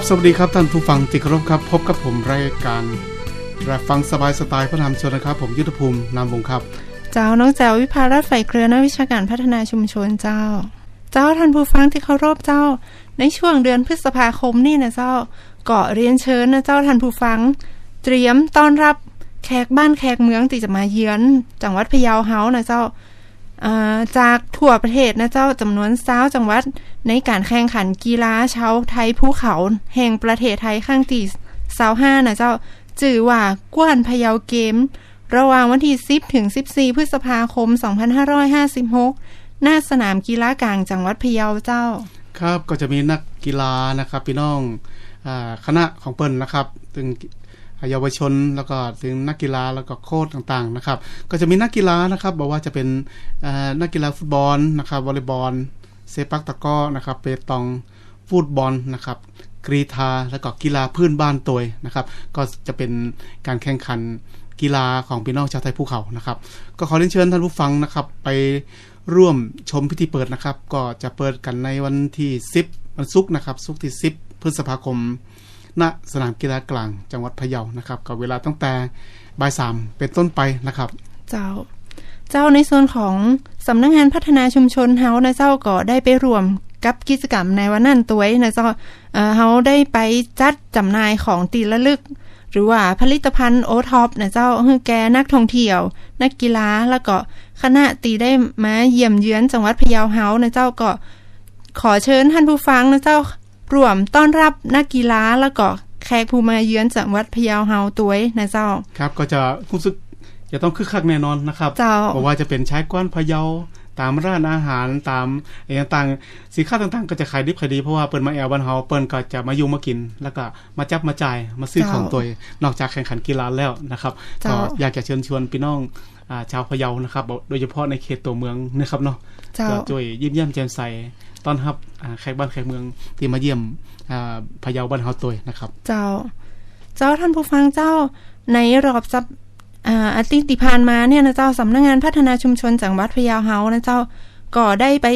ครับสวัสดีครับท่านผู้ฟังติเครพครับ พบกับผมรายการรับฟังสบายสไตล์พระธรรมชนนะครับ ผมยุทธภูมินามวงครับ เจ้าน้องแจววิภารัตไฟเครือนักวิชาการพัฒนาชุมชนเจ้า เจ้าท่านผู้ฟังที่เคารพเจ้า ในช่วงเดือนพฤษภาคมนี่นะเจ้าก็เรียนเชิญนะเจ้าท่านผู้ฟัง เตรียมต้อนรับแขกบ้านแขกเมืองที่จะมาเยือนจังหวัดพะเยาเฮานะเจ้า จากทั่วประเทศนะเจ้าจำนวน20จังหวัด ในการแข่งขันกีฬาชาวไทยภูเขา แห่งประเทศไทยข้างที่25นะเจ้าจื่อว่ากวนพะเยาเกม ระหว่างวันที่ 10 ถึง 14 พฤษภาคม 2556 หน้าสนามกีฬากลางจังหวัดพะเยาเจ้า ครับก็จะมีนักกีฬานะครับพี่น้องอคณะของเปิ้นนะครับ ถึง เยาวชนแล้วก็ถึงนักกีฬาแล้วก็โค้ชต่างๆนะครับ ก็จะมีนักกีฬานะครับบอกว่าจะเป็นนักกีฬาฟุตบอลนะครับวอลเลย์บอลเซปักตะก้อนะครับเปตองฟุตบอลนะครับกรีธาแล้วก็กีฬาพื้นบ้านตัวนะครับ ก็จะเป็นการแข่งขันกีฬาของพี่น้องชาวไทยภูเขานะครับ ก็ขอเรียนเชิญท่านผู้ฟังนะครับ ไปร่วมชมพิธีเปิดนะครับ ก็จะเปิดกันในวันที่ 10 วันศุกร์นะครับศุกร์ที่ 10 พฤษภาคม ณสนามกีฬากลางจังหวัดพะเยานะครับ กับเวลาตั้งแต่บ่ายสามเป็นต้นไปนะครับ เจ้า เจ้าในส่วนของสำนักงงานพัฒนาชุมชนเฮานะเจ้าก็ได้ไปรวมกับกิจกรรมในวันนั้นตัวยนะเจ้าเฮาได้ไปจัดจำหน่ายของตีละลึก หรือว่าผลิตภัณฑ์โอท็อปนะเจ้าคือแกนักท่องเที่ยว นักกีฬาแล้วก็คณะตีได้มาเยี่ยมเยือนจังหวัดพะเยาเฮานะเจ้าก็ขอเชิญท่านผู้ฟังนะเจ้า รวมต้อนรับนักกีฬาแล้วก็แขกผู้มาเยือนจังหวัดพะเยาเฮาตัวยนะเจ้า ครับก็จะรู้สึกจะต้องคึกคักแน่นอนนะครับเจ้าเพราะว่าจะเป็นชายกว้านพะเยาตามร้านอาหารตามอย่างต่างๆสินค้าต่างๆ ก็จะขายดิบขายดีเพราะว่าเปิ้นมาแอวบ้านเฮาเปิ้นก็จะมาอยู่มากิน แล้วก็มาจับมาจ่ายมาซื้อเจ้าของตัวนอกจากแข่งขันกีฬาแล้วนะครับเจ้าก็อยากจะเชิญชวนพี่น้องอ่าชาวพะเยานะครับ โดยเฉพาะในเขตตัวเมืองนะครับเนาะเจ้าก็ช่วยยิ้มแย้มแจ่มใส ต้อนรับแขกบ้านแขกเมืองที่มาเยี่ยมพะเยาบ้านเฮาตัวนะครับ เจ้า เจ้าท่านผู้ฟังเจ้าในรอบสัปอาทิตย์ที่ผ่านมาเนี่ยนะเจ้าสำนักงงานพัฒนาชุมชนจังหวัดพะเยาเฮานะเจ้าก็ได้ไป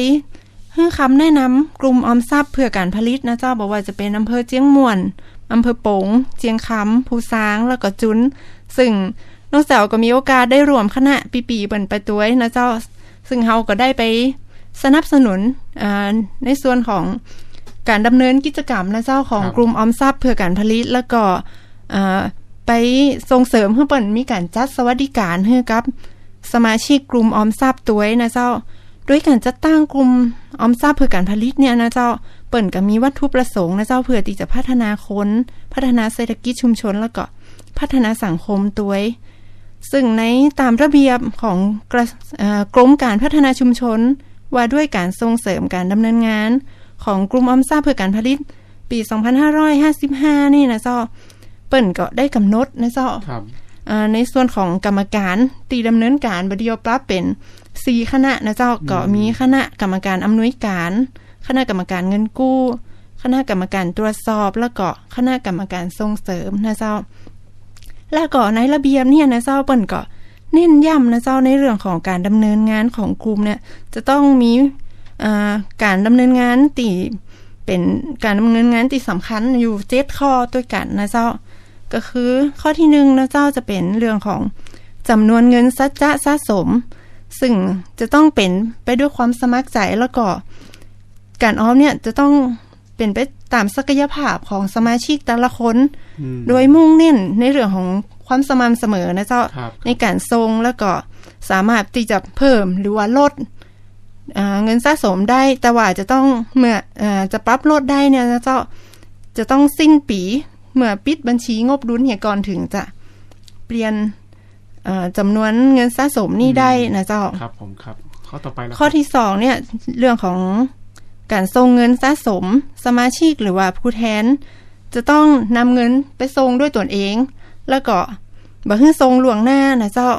ให้คำแนะนำกลุ่มออมทรัพย์เพื่อการผลิตนะเจ้าบอกว่าจะเป็นอำเภอเจียงม่วนอำเภอโปง เจียงคำภูซางแล้วก็จุน ซึ่งน้องแสวก็มีโอกาสได้รวมคณะปีปีๆเปิ่นไปตัวนะเจ้า ซึ่งเฮาก็ได้ไป สนับสนุนอ่าในส่วนของการดำเนินกิจกรรมนะเจ้าของครับกลุ่มออมทรัพย์เพื่อการผลิตแล้วก็อ่าไปส่งเสริมให้เปิ่นมีการจัดสวัสดิการให้กับสมาชิกกลุ่มออมทรัพย์ตัวยนะเจ้าด้วยการจัดตั้งกลุ่มออมทรัพย์เพื่อการผลิตเนี่ยนะเจ้าเปิ่นก็มีวัตถุประสงค์นะเจ้าเพื่อที่จะพัฒนาคนพัฒนาเศรษฐกิจชุมชน แล้วก็พัฒนาสังคมตัวยซึ่งในตามระเบียบของกระเอ่อกรมการพัฒนาชุมชน ว่าด้วยการส่งเสริมการดำเนินงาน ของกลุ่มออมทรัพย์เพื่อการผลิต ปี 2555 นี่นะเจ้าเปิ่นก็ได้กำหนดนะเจ้าครับอ่าในส่วนของกรรมการตีดำเนินการบดเดียวปรับเป็นสี่คณะนะเจ้าก็มีคณะกรรมการอำนวยการ คณะกรรมการเงินกู้ คณะกรรมการตรวจสอบ แล้วก็คณะกรรมการส่งเสริมนะเจ้า แล้วก็ในระเบียบเนี่ยนะเจ้าเปิ่นก็ เน้นย้ำนะเจ้าในเรื่องของการดำเนินงานของกลุ่มเนี่ยจะต้องมีอ่าการดำเนินงานตีเป็นการดำเนินงานที่สำคัญอยู่เจ็ดข้อด้วยกันนะเจ้า ก็คือข้อที่หนึ่งนะเจ้าจะเป็นเรื่องของจำนวนเงินสัจจะสะสม ซึ่งจะต้องเป็นไปด้วยความสมัครใจแล้วก็ การออมเนี่ยจะต้องเป็นไปตามศักยภาพของสมาชิกแต่ละคนอืมโดยมุ่งเน้นในเรื่องของ ความสม่ำเสมอนะเจ้าครับในการทรงแล้วก็สามารถที่จะเพิ่มหรือว่าลดอ่าเงินสะสมได้แต่ว่าจะต้องเมื่ออาจะปรับลดได้เนี่ยนะเจ้าจะต้องสิ้นปีเมื่อปิดบัญชีงบดุลเหียก่อนถึงจะเปลี่ยนเอ่อจำนวนเงินสะสมนี่ได้นะเจ้าครับผมครับข้อต่อไปแล้วข้อที่สองเนี่ยเรื่องของการส่งเงินสะสมสมาชิกหรือว่าผู้แทน จะต้องนำเงินไปส่งด้วยตนเอง แล้วก็บ่ให้ส่งล่วงหน้านะเจ้า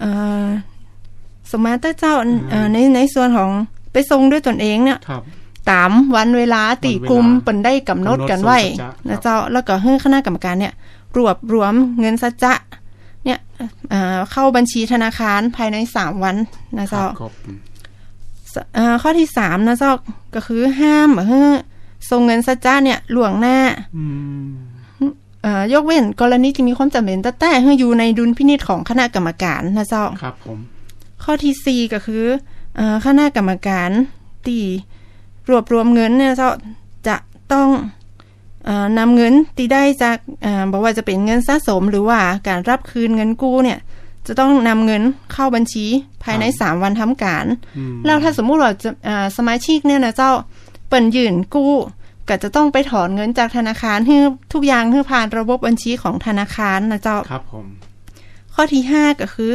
เอ่อสมมาตเจ้าเอ่อในในส่วนของไปส่งด้วยตนเองเนี่ยครับตามวันเวลาตีกลุ่มวันเวลาเปินได้กำหนดกันไว้กำหนดส่งสัจจะนะเจ้าแล้วก็ให้คณะกรรมการเนี่ย รวบรวมเงินสัจจะเนี่ยเอ่อเข้าบัญชีธนาคารภายในสามวันนะครัเจ้าบครบอืมสเอ่อข้อที่สามนะเจ้าก็คือห้ามให้ส่งเงินสัจจ้าเนี่ยหลวงหน้าอืมเอ่อ ยกเว้นกรณีที่มีความจำเป็นแต่แต่ให้อยู่ในดุลพินิจของคณะกรรมการนะเจ้าครับผม ข้อที่4ก็คือเอ่อคณะกรรมการตีรวบรวมเงินเนี่ยเจ้าจะต้องเออนำเงินที่ได้จากเออบอกว่าจะเป็นเงินสะสมหรือว่าการรับคืนเงินกู้เนี่ย จะต้องนำเงินเข้าบัญชีภายใน3วันทำการอืมแล้วถ้าสมมุติว่าจะเอ่อสมาชิกเนี่ยนะเจ้าเปิ่นยืนกู้ ก็จะต้องไปถอนเงินจากธนาคารให้ทุกอย่างให้ผ่านระบบบัญชีของธนาคารนะเจ้าครับผมข้อที่ 5 ก็คือ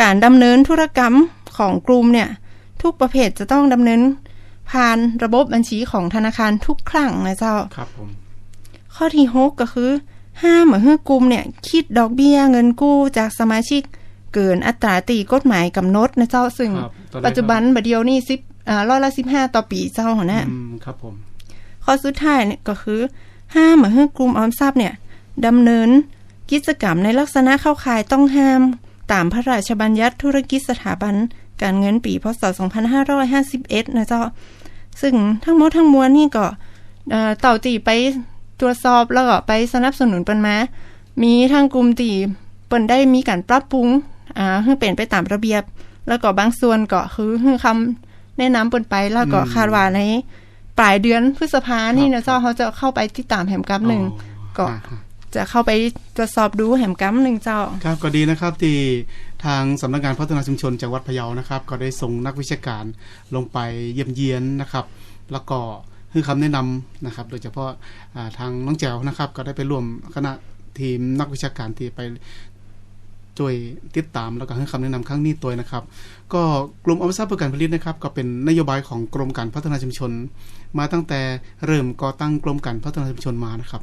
การดำเนินธุรกรรมของกลุ่มเนี่ย ทุกประเภทจะต้องดำเนินผ่านระบบบัญชีของธนาคารทุกครั้งนะเจ้าครับผมข้อที่ 6 ก็คือห้ามให้กลุ่มเนี่ยคิดดอกเบี้ยเงินกู้จากสมาชิกเกินอัตราตีกฎหมายกำหนดนะเจ้าซึ่งครับตอนแรกปัจจุบันบัดเดียวนี่สิบอ่าร้อยละสิบห้าต่อปีเจ้าหัวหน้าอืมครับผม ข้อสุดท้ายเนี่ยก็คือห้ามให้กลุ่มออมทรัพย์เนี่ยดำเนินกิจกรรมในลักษณะเข้าข่ายต้องห้าม ตามพระราชบัญญัติธุรกิจสถาบัน การเงินปีพศ 2551 นะเจ้า ซึ่งทั้งหมดทั้งมวลนี่ก็เอ่อเต่าตีไปตรวจสอบแล้วก็ไปสนับสนุนเปิ้นมา มีทางกลุ่มตีเปิ้นได้มีการปรับปรุงอ่าให้เป็นไปตามระเบียบ แล้วก็บางส่วนก็คือให้คำแนะนำเปิ้นไปแล้วก็อืมคาดว่าใน ปลายเดือนพฤษภานี่ครันะบเจ้าเขาจะเข้าไปติดตามแหมกราฟหนึ่งอ๋อก็อ่าฮะจะเข้าไปตรวจสอบดูแหมกราฟหนึ่งเจ้า ครับก็ดีนะครับที่ทางสำนักงานพัฒนาชุมชนจังหวัดพะเยานะครับ ก็ได้ส่งนักวิชาการลงไปเยี่ยมเยียนนะครับ แล้วก็ให้คำแนะนำนะครับ โดยเฉพาะอ่าทางน้องแจ๋วนะครับ ก็ได้ไปร่วมคณะทีมนักวิชาการที่ไป ช่วยติดตามแล้วก็ให้คำแนะนำครั้งนี้ตัวนะครับ ก็กลุ่มออมทรัพย์เพื่อการผลิตนะครับ ก็เป็นนโยบายของกรมการพัฒนาชุมชน มาตั้งแต่เริ่มก่อตั้งกรมการพัฒนาชุมชนมานะครับ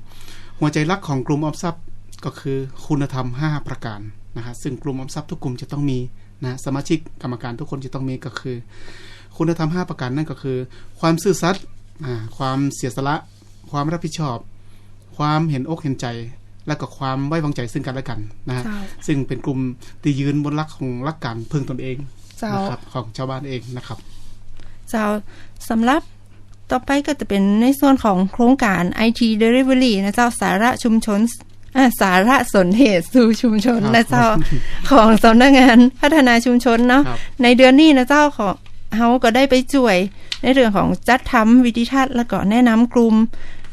หัวใจลักของกลุ่มออมทรัพย์ก็คือคุณธรรม 5 ประการนะฮะซึ่งกลุ่มออมทรัพย์ทุกกลุ่มจะต้องมีนะสมาชิกกรรมการทุกคนจะต้องมีก็คือ คุณธรรม 5 ประการนั่นก็คือ ความซื่อสัตย์ความเสียสละ ความรับผิดชอบ ความเห็นอกเห็นใจ และก็ความไว้วางใจซึ่งกันและกันนะฮะเจ้าซึ่งเป็นกลุ่มที่ยืนบนหลักของหลักการพึ่งตนเองเจ้านะครับของชาวบ้านเองนะครับเจ้าสำหรับต่อไปก็จะเป็นในส่วนของโครงการ IT Delivery นะเจ้าสาระชุมชนอ่าสาระสนเทศสู่ชุมชนครับนะเจ้าของสำนักงานพัฒนาชุมชนเนาะครับในเดือนนี้นะเจ้าของเฮาก็ได้ไปจ่วย ในเรื่องของจัดทำวิดิทัศน์แล้วก็แนะนำกลุ่ม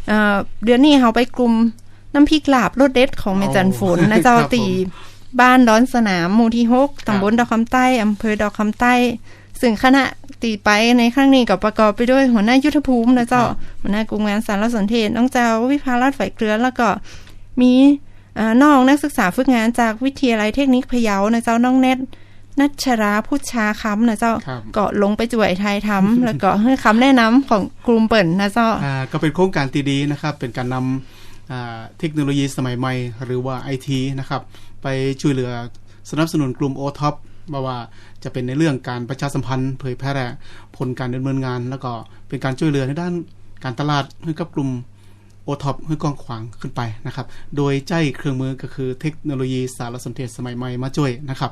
เอ่อเดือนนี้เฮาไปกลุ่ม น้ำพริกลาบรสเด็ดของแม่จันฝนนะเจ้าครับผมตีบ้านดอนสนามหมู่ที่หกครับตำบลดอกคำใต้อำเภอดอกคำใต้ ซึ่งคณะตีไปในครั้งนี้ก็ประกอบไปด้วยหัวหน้ายุทธภูมินะเจ้าหัวหน้ากลุ่มงานสารสนเทศน้องเจ้าวิภารัตน์ฝ่ายเกลือแล้วก็มีเอ่อน้องนักศึกษาฝึกงานจากวิทยาลัยเทคนิคพะเยานะเจ้าน้องเน็ตนัชราพุชชาคำนะเจ้าครับก็ลงไปจ่วยไทยทำแล้วก็ให้คำแนะนำของกลุ่มเปิ่นนะเจ้าอ่าก็เป็นโครงการที่ดีนะครับ เป็นการนำอ่า เทคโนโลยีสมัยใหม่ หรือว่าไอทีนะครับ ไปช่วยเหลือสนับสนุนกลุ่มโอท็อปมาว่าจะเป็นในเรื่องการประชาสัมพันธ์เผยแพร่ผลการดำเนินงาน แล้วก็เป็นการช่วยเหลือในด้านการตลาดให้กับกลุ่ม โอท็อปให้กว้างขวางขึ้นไปนะครับ โดยใจเครื่องมือก็คือเทคโนโลยีสารสนเทศสมัยใหม่มาช่วยนะครับ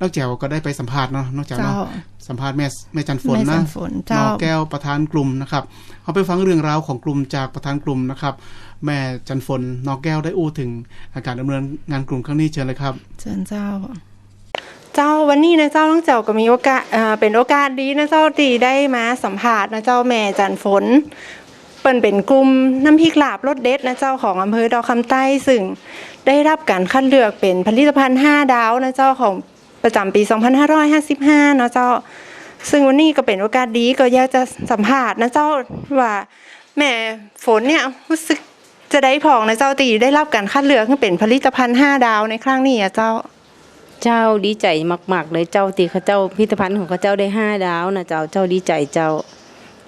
นอกจากก็ได้ไปสัมภาษณ์เนาะนอกจากเจ้าเนาะสัมภาษณ์แม่แม่จันฝนแม่จันะนฝนเจ้านอแก้วประธานกลุ่มนะครับเขาไปฟังเรื่องราวของกลุ่มจากประธานกลุ่มนะครับแม่จันฝนนอแก้วได้อู้ถึงอาการดำเนินงานกลุ่มครั้งนี้เชิญเลยครับ เชิญเจ้าเจ้าวันนี้นะเจ้าน้องเจ้าก็มีโอกาสอ่าเป็นโอกาสดีนะเจ้าที่ได้มาสัมภาษณ์นะเจ้าแม่จันฝน เปิ้นเป็นกลุ่มน้ำพริกลาบรสเด็ดนะเจ้าของอำเภอดอกคำใต้ซึ่งได้รับการคัดเลือกเป็นผลิตภัณฑ์ 5 ดาวนะเจ้าของประจำปี 2555นะเจ้า ซึ่งวันนี้ก็เป็นโอกาสดีก็อยากจะสัมภาษณ์นะเจ้าว่าแม่ฝนเนี่ยรู้สึกจะได้พองนะเจ้าตีได้รับการคัดเลือกให้เป็นผลิตภัณฑ์ 5 ดาวในครั้งนี้อะเจ้า เจ้าดีใจมาก ๆ เลยเจ้าตีเขาเจ้าพิพิธภัณฑ์ของเขาเจ้าได้ห้าดาวนะเจ้าเจ้าดีใจเจ้า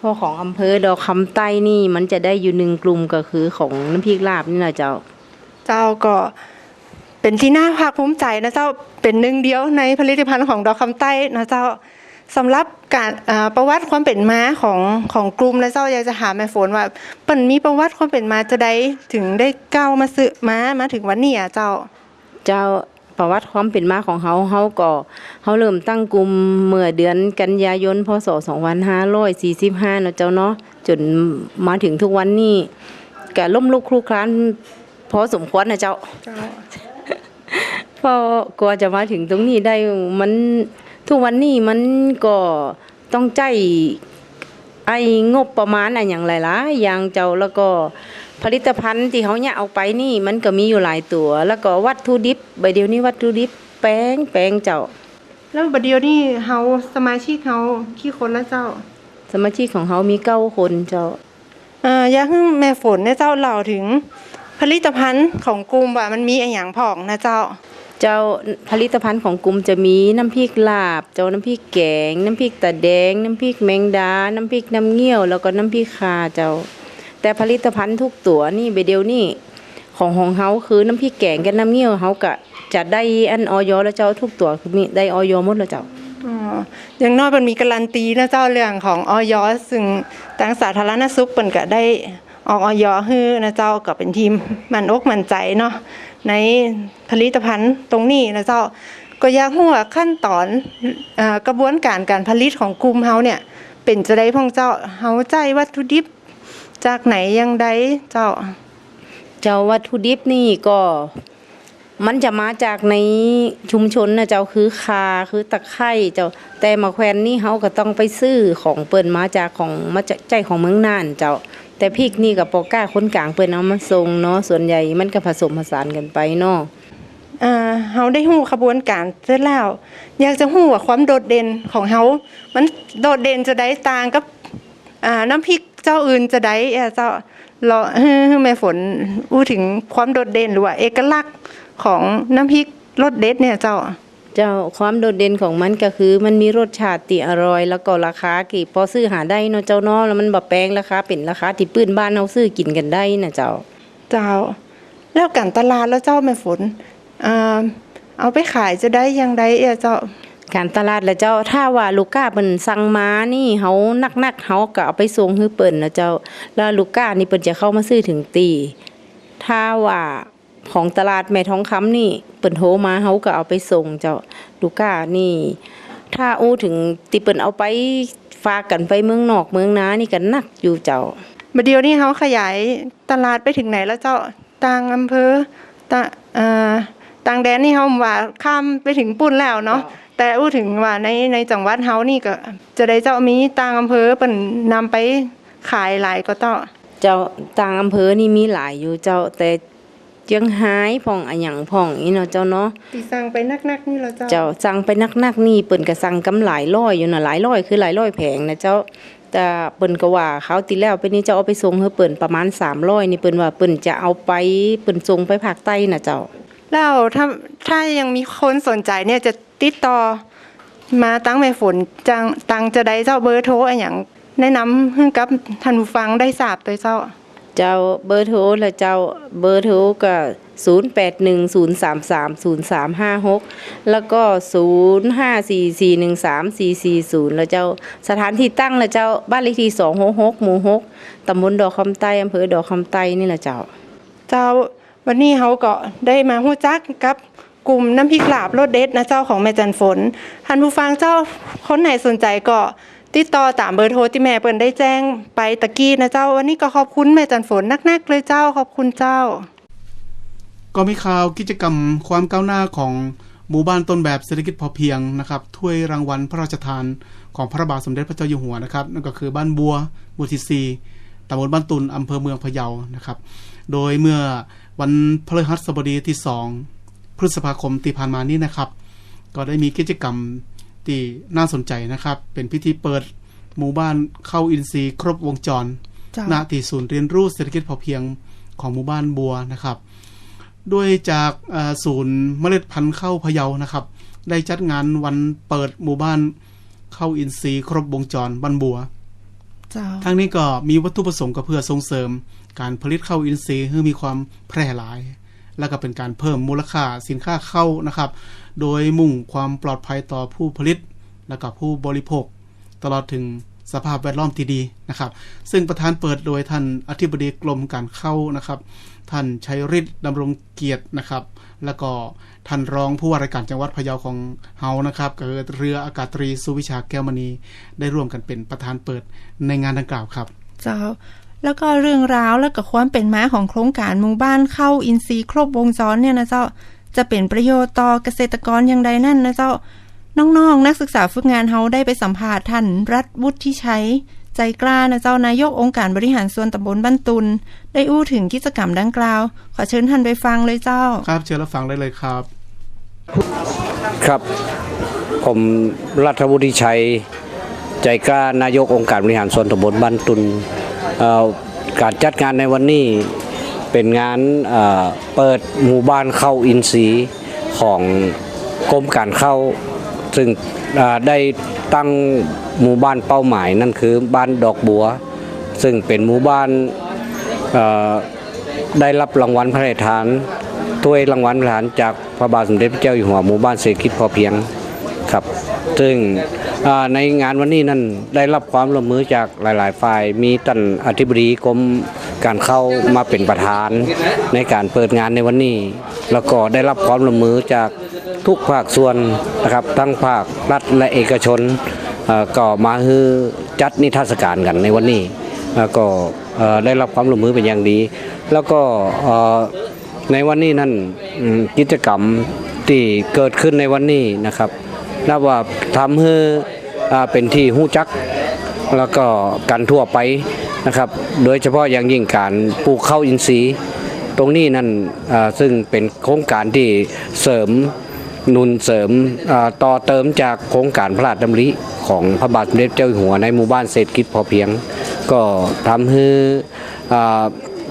เพราะของอำเภอดอกคำใต้นี่มันจะได้อยู่หนึ่งกลุ่มก็คือของน้ำพริกลาบนี่นะเจ้า เจ้าก็เป็นที่น่าภาคภูมิใจนะเจ้าเป็นหนึ่งเดียวในผลิตภัณฑ์ของดอกคำใต้นะเจ้าสำหรับการอ่าประวัติความเป็นมาของของกลุ่มนะเจ้าอยากจะถามแม่ฝนว่าเปิ่นมีประวัติความเป็นมาจะได้ถึงได้ก้าวมาซื้อมามาถึงวันนี้อะเจ้า เจ้า ประวัติความเป็นมาของเฮาเฮาก็เฮาเริ่มตั้งกลุ่มเมื่อเดือนกันยายนพศ2545เนาะเจ้าเนาะจนมาถึงทุกวันนี้ก็ล่มลุกคลุกคลานพอสมควรนะเจ้าเจ้าพอกว่าจะมาถึงตรงนี้ได้มันทุกวันนี้มันก็ต้องใจไอ้งบประมาณอะไรอย่างหลายๆอย่างเจ้าแล้วก็ ผลิตภัณฑ์ที่เขาเนี่ยเอาไปนี่มันก็มีอยู่หลายตัว แล้วก็วัตถุดิบใบเดียวนี้วัตถุดิบแป้งแป้งเจ้า แล้วบัดเดียวนี่เฮาสมาชิกเฮากี่คนแล้วเจ้า สมาชิกของเขามีเก้าคนเจ้าอ่าอยากให้แม่ฝนเนี่ยเจ้าเล่าถึง ผลิตภัณฑ์ของกลุ่มว่ามันมีอะไรอย่างพองนะเจ้า เจ้าผลิตภัณฑ์ของกลุ่มจะมีน้ำพริกลาบ เจ้าน้ำพริกแกง น้ำพริกตาแดง น้ำพริกแมงดา น้ำพริกน้ำเงี้ยว แล้วก็น้ำพริกคาเจ้า แต่ผลิตภัณฑ์ทุกตัวนี่เบเดียวนี่ของของเฮาคือน้ำพริกแกงกับน้ำเงี้ยวเฮาก็จะได้อันออยแล้วเจ้าทุกตัวคือมีได้ออยหมดแล้วเจ้าอ๋ออย่างน้อยมันมีการันตีนะเจ้าเรื่องของออยซึ่งทางสาธารณสุขเปิ่นก็ได้ออกออยฮื้อนะเจ้าก็เป็นทีมมันอกมันใจเนาะในผลิตภัณฑ์ตรงนี้นะเจ้าก็อยากรู้ว่าขั้นตอนอกระบวนการการผลิตของกลุ่มเฮาเนี่ยเป็นจะได้พ่องเจ้าเฮาใจวัตถุดิบ จากไหนยังใดเจ้า เจ้าวัตถุดิบนี่ก็ มันจะมาจากในชุมชนนะเจ้าคือคาคือตะไคร่เจ้าแต่มาแควนนี่เฮาก็ต้องไปซื้อของเปิ้นมาจากของมาจากใจของเมืองน่านเจ้า แต่พริกนี่กับปอก้าคนกลางเปิ้นเอามาส่งเนาะส่วนใหญ่มันก็ผสมผสานกันไปเนาะอ่าเฮาได้ฮู้ขบวนการเสร็จแล้ว อยากจะฮู้ว่าความโดดเด่นของเฮามันโดดเด่นจะได้ต่างกับอ่าน้ำพริก เจ้าอื่นจะได้เอ่อเจ้ารอให้ให้แม่ฝนอู้ถึงความโดดเด่นหรือว่าเอกลักษณ์ของน้ำพริกรสเด็ดเนี่ยเจ้า เจ้าความโดดเด่นของมันก็คือ มันมีรสชาติที่อร่อย แล้วก็ราคากี่พอซื้อหาได้เนาะเจ้าเนาะแล้วมันบ่แพงราคาเป็นราคาที่ปื้นบ้านเฮาซื้อกินกันได้นะเจ้า เจ้า แล้วการตลาดแล้วเจ้าแม่ฝนอ่าเอาไปขายจะได้ยังไดเอ่อเจ้า การตลาดแล้วเจ้าถ้าว่าลูกค้าเปิ้นสั่งมานี่เฮานักๆเฮาก็เอาไปส่งให้เปิ้นนะเจ้า แล้วลูกค้านี่เปิ้นจะเข้ามาซื้อถึงตี ถ้าว่าของตลาดแม่ทองคำนี่เปิ้นโทรมาเฮาก็เอาไปส่งเจ้าลูกค้านี่ ถ้าอู้ถึงติเปิ้นเอาไปฝากกันไปเมืองนอกเมืองนานี่ก็นักอยู่เจ้าบัดเดียวนี้เขาขยายตลาดไปถึงไหนแล้วเจ้าต่างอำเภอต่างต่างแดนนี่เขาว่าข้ามไปถึงปุ่นแล้วเนาะ แต่อู้ถึงว่าในในจังหวัดเฮานี่ก็จะได้เจ้ามีต่างอำเภอเป็นนำไปขายหลายก็เจ้าเจ้าต่างอำเภอนี่มีหลายอยู่เจ้าแต่เจียงไฮ้พ่องอะหยังพ่องอีเนาะเจ้าเนาะตีสั่งไปนักๆนี่แล้วเจ้าเจ้าสั่งไปนักๆนี่เปิ้นก็สั่งกำหลายร้อยอยู่น่ะหลายร้อยคือหลายร้อยแผงนะเจ้าแต่เปิ้นก็ว่าเขาติแล้วไปนี่เจ้าเอาไปส่งให้เปิ้นประมาณ300นี่เปิ้นว่าเปิ้นจะเอาไปเปิ้นส่งไปภาคใต้น่ะเจ้า แล้วถ้าถ้ายังมีคนสนใจเนี่ยจะติดต่อมาตั้งแม่ฝนจังตังจะได้เจ้าเบอร์โทรอะไรอย่างแนะนำให้กับท่านผู้ฟังได้ทราบโดยเจ้า เจ้าเบอร์โทรและเจ้าเบอร์โทรก็0810330356 แล้วก็ 0544134440 แล้วเจ้าสถานที่ตั้งและเจ้าบ้านเลขที่266หมู่6ตำบลดอกคำใต้อำเภอดอกคำใต้นี่แหละเจ้า เจ้า วันนี้เขาก็ได้มาหู้จักกับกลุ่มน้ำพริกลาบรสเด็ดนะเจ้าของแม่จันฝนท่านผู้ฟังเจ้าคนไหนสนใจก็ติดต่อตามเบอร์โทรที่แม่เปิ้นได้แจ้งไปตะกี้นะเจ้า วันนี้ก็ขอบคุณแม่จันฝนนักๆเลยเจ้าขอบคุณเจ้า ก็มีข่าวกิจกรรมความก้าวหน้าของหมู่บ้านต้นแบบเศรษฐกิจพอเพียงนะครับถ้วยรางวัลพระราชทานของพระบาทสมเด็จพระเจ้าอยู่หัวนะครับนั่นก็คือบ้านบัวบัวทีซีตำบลบ้านตุนอำเภอเมืองพะเยานะครับ โดยเมื่อ วันพฤหัสบดีที่2พฤษภาคมที่ผ่านมานี้นะครับ ก็ได้มีกิจกรรมที่น่าสนใจนะครับ เป็นพิธีเปิดหมู่บ้านเข้าอินทรีย์ ครบวงจรเจ้าณที่ศูนย์เรียนรู้เศรษฐกิจพอเพียงของหมู่บ้านบัวนะครับด้วยจากเอ่อศูนย์เมล็ดพันธุ์ข้าวพะเยานะครับ ได้จัดงานวันเปิดหมู่บ้านเข้าอินทรีย์ ครบวงจรบ้านบัวเจ้า ทั้งนี้ก็มีวัตถุประสงค์ก็เพื่อส่งเสริม การผลิตข้าวอินทรีย์ให้มีความแพร่หลาย และก็เป็นการเพิ่มมูลค่าสินค้าเข้านะครับ โดยมุ่งความปลอดภัยต่อผู้ผลิตและก็ผู้บริโภค ตลอดถึงสภาพแวดล้อมที่ดีนะครับ ซึ่งประธานเปิดโดยท่านอธิบดีกรมการเข้านะครับ ท่านชัยฤทธิ์ดำรงเกียรตินะครับ แล้วก็ท่านรองผู้ว่าราชการจังหวัดพะเยาของเฮานะครับก็คือเรืออากาศตรีสุวิชาแก้วมณีได้ร่วมกันเป็นประธานเปิดในงานดังกล่าวครับ เจ้าแล้วก็เรื่องราวแล้วก็ความเป็นมาของโครงการหมู่บ้านเข้าอินทรีย์ครบวงจรเนี่ยนะเจ้าจะเป็นประโยชน์ต่อเกษตรกรอย่างใดนั่นนะเจ้าน้องๆนักศึกษาฝึกงานเฮาได้ไปสัมภาษณ์ท่านรัฐวุฒิชัย ใจกล้านะเจ้านายกองค์การบริหารส่วนตำบลบ้านตุน ได้อู้ถึงกิจกรรมดังกล่าว ขอเชิญท่านไปฟังเลยเจ้า ครับเชิญรับฟังได้เลยครับ ครับ ผมรัฐวุฒิชัย ใจกล้านายกองค์การบริหารส่วนตำบลบ้านตุนเอ่อการจัดงานในวันนี้เป็นงานเอ่อเปิดหมู่บ้านเข้าอินทรีย์ของกรมการเข้า ซึ่งเอ่อได้ ตั้งหมู่บ้านเป้าหมายนั่นคือบ้านดอกบัว ซึ่งเป็นหมู่บ้านได้รับรางวัลพระราชทานถ้วยรางวัลพระราชทานจากพระบาทสมเด็จพระเจ้าอยู่หัวหมู่บ้านเศรษฐกิจพอเพียงครับ ซึ่งในงานวันนี้นั่นได้รับความร่วมมือจากหลาย ๆ ฝ่ายมีท่านอธิบดีกรมการเข้ามาเป็นประธานในการเปิดงานในวันนี้ แล้วก็ได้รับความร่วมมือจาก ทุกภาคส่วนนะครับทั้งภาครัฐและเอกชนก่อก็มาฮือจัดนิทรรศการกันในวันนี้แล้วก็ได้รับความร่วมมือเป็นอย่างดี แล้วก็ในวันนี้นั่นกิจกรรมที่เกิดขึ้นในวันนี้นะครับนับว่าทำให้อ่าเป็นที่หู้จัก แล้วก็กันทั่วไปนะครับ โดยเฉพาะอย่างยิ่งการปลูกข้าวอินทรีย์ ตรงนี้นั่นซึ่งเป็นโครงการที่เสริม นุนเสริมต่อเติมจากโครงการพระราชดำริของพระบาทสมเด็จเจ้าอยู่หัวในหมู่บ้านเศรษฐกิจพอเพียง ก็ทำให้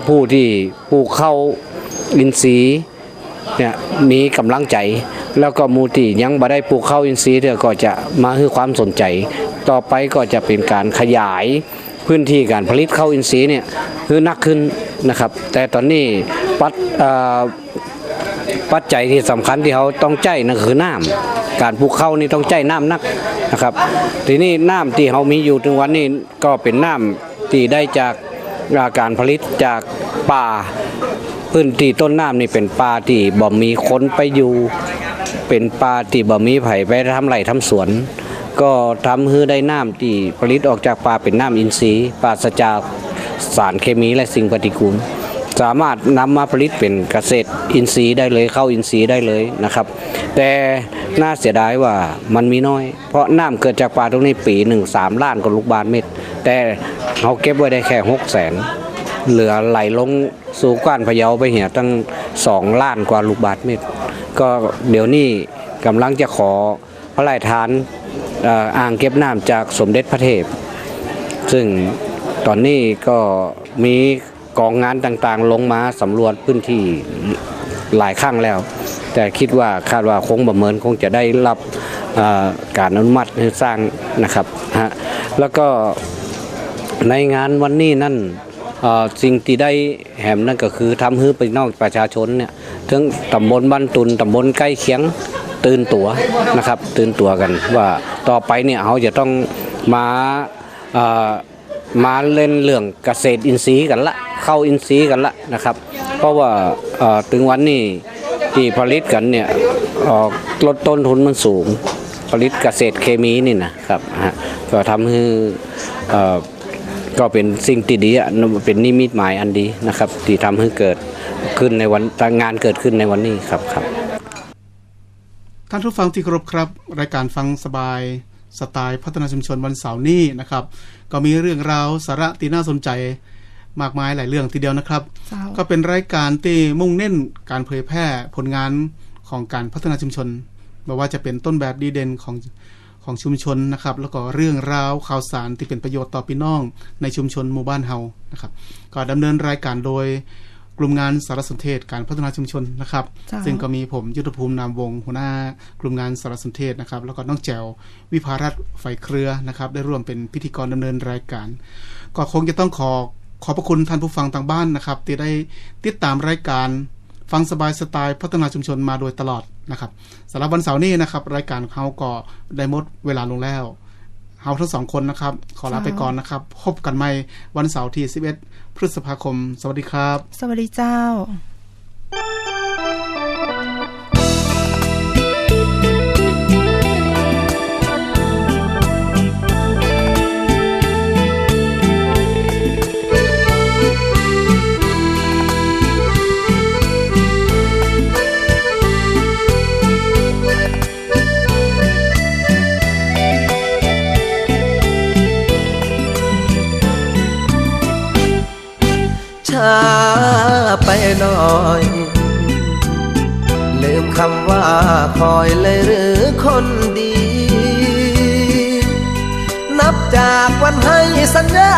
ผู้ที่ปลูกข้าวอินทรีย์เนี่ยมีกำลังใจ แล้วก็หมูที่ยังบ่ได้ปลูกข้าวอินทรีย์เนี่ยก็จะมาให้ความสนใจ ต่อไปก็จะเป็นการขยายพื้นที่การผลิตข้าวอินทรีย์เนี่ยคือนักขึ้นนะครับ แต่ตอนนี้ปัดอ่า ปัจจัยที่สำคัญที่เขาต้องใจนั่นคือน้ำการปลูกข้าวนี่ต้องใจน้ำนักนะครับ ทีนี้น้ำที่เขามีอยู่ถึงวันนี้ก็เป็นน้ำที่ได้จากาการผลิตจากป่าพื้นที่ต้นน้ำนี่เป็นป่าที่บ่มีคนไปอยู่ เป็นป่าที่บ่มีไผ่ไปทำไร่ทำสวน ก็ทำให้ได้น้ำที่ผลิตออกจากป่าเป็นน้ำอินทรีย์ปราศจากสารเคมีและสิ่งปฏิกูล สามารถนำมาผลิตเป็นเกษตรอินทรีย์ได้เลยเข้าอินทรีย์ได้เลยนะครับ แต่น่าเสียดายว่ามันมีน้อย เพราะน้ำเกิดจากป่าตรงนี้ปีหนึ่งสามล้านกว่าลูกบาศก์เมตร แต่เขาเก็บไว้ได้แค่หกแสนเหลือไหลลงสู่ก้านพะเยาไปเหี่ยตั้งสองล้านกว่าลูกบาศก์เมตร ก็เดี๋ยวนี้กำลังจะขอพระราชทานอออ่างเก็บน้ำจากสมเด็จพระเทพ ซึ่งตอนนี้ก็มี กองงานต่างๆ ลงมาสำรวจพื้นที่หลายครั้งแล้ว แต่คิดว่าคาดว่าคงประเมินคงจะได้รับการอนุมัติสร้างนะครับฮะแล้วก็ในงานวันนี้นั่นสิ่งที่ได้แหมนั่นก็คือทำให้ไปนอกประชาชนเนี่ยทั้งตำบลบ้านตุนตำบลใกล้เคียงตื่นตัวนะครับ ตื่นตัวกันว่าต่อไปเนี่ยเขาจะต้องมา มาเล่นเรื่องเกษตรอินทรีย์กันละ เข้าอินทรีย์กันละนะครับ เพราะว่าถึงวันนี้ที่ผลิตกันเนี่ยลดต้นทุนมันสูง ผลิตเกษตรเคมีนี่นะครับก็ทำให้ก็เป็นสิ่งที่ดีเป็นนิมิตหมายอันดีนะครับ ที่ทำให้เกิดขึ้นในวันงานเกิดขึ้นในวันนี้ครับครับ ท่านผู้ฟังที่เคารพครับ รายการฟังสบาย สไตล์พัฒนาชุมชนวันเสาร์นี้นะครับ ก็มีเรื่องราวสาระที่น่าสนใจมากมายหลายเรื่องทีเดียวนะครับเจ้าก็เป็นรายการที่มุ่งเน้นการเผยแพร่ผลงานของการพัฒนาชุมชนไม่ว่าจะเป็นต้นแบบดีเด่นของของชุมชนนะครับ แล้วก็เรื่องราวข่าวสารที่เป็นประโยชน์ต่อพี่น้องในชุมชนหมู่บ้านเฮานะครับ ก็ดำเนินรายการโดย กลุ่มงานสารสนเทศการพัฒนาชุมชนนะครับเจ้าซึ่งก็มีผมยุทธภูมินามวงศ์หัวหน้ากลุ่มงานสารสนเทศนะครับ แล้วก็น้องแจววิภารัตน์ไฟเครือนะครับ ได้ร่วมเป็นพิธีกรดำเนินรายการ ก็คงจะต้องขอขอบพระคุณท่านผู้ฟังทางบ้านนะครับ ที่ได้ติดตามรายการฟังสบายสไตล์พัฒนาชุมชนมาโดยตลอดนะครับสำหรับวันเสาร์นี้นะครับ รายการเขาก็ได้หมดเวลาลงแล้ว เฮาทั้งสองคนนะครับ ขอลาไปก่อนนะครับ พบกันใหม่วันเสาร์ที่11พฤษภาคม สวัสดีครับ สวัสดีเจ้า คำว่าคอยเลยหรือคนดี นับจากวันให้สัญญา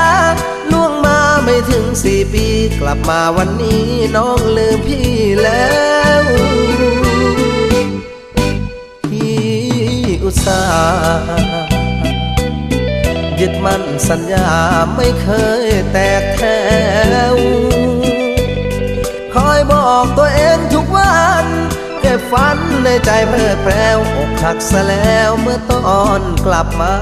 ล่วงมาไม่ถึงสี่ปี กลับมาวันนี้น้องลืมพี่แล้วพี่อุตส่าห์ยึดมั่นสัญญาไม่เคยแตกแถว บฝันในใจเพลิดเพลวอกหักซะแล้วเมื่อตอนกลับมา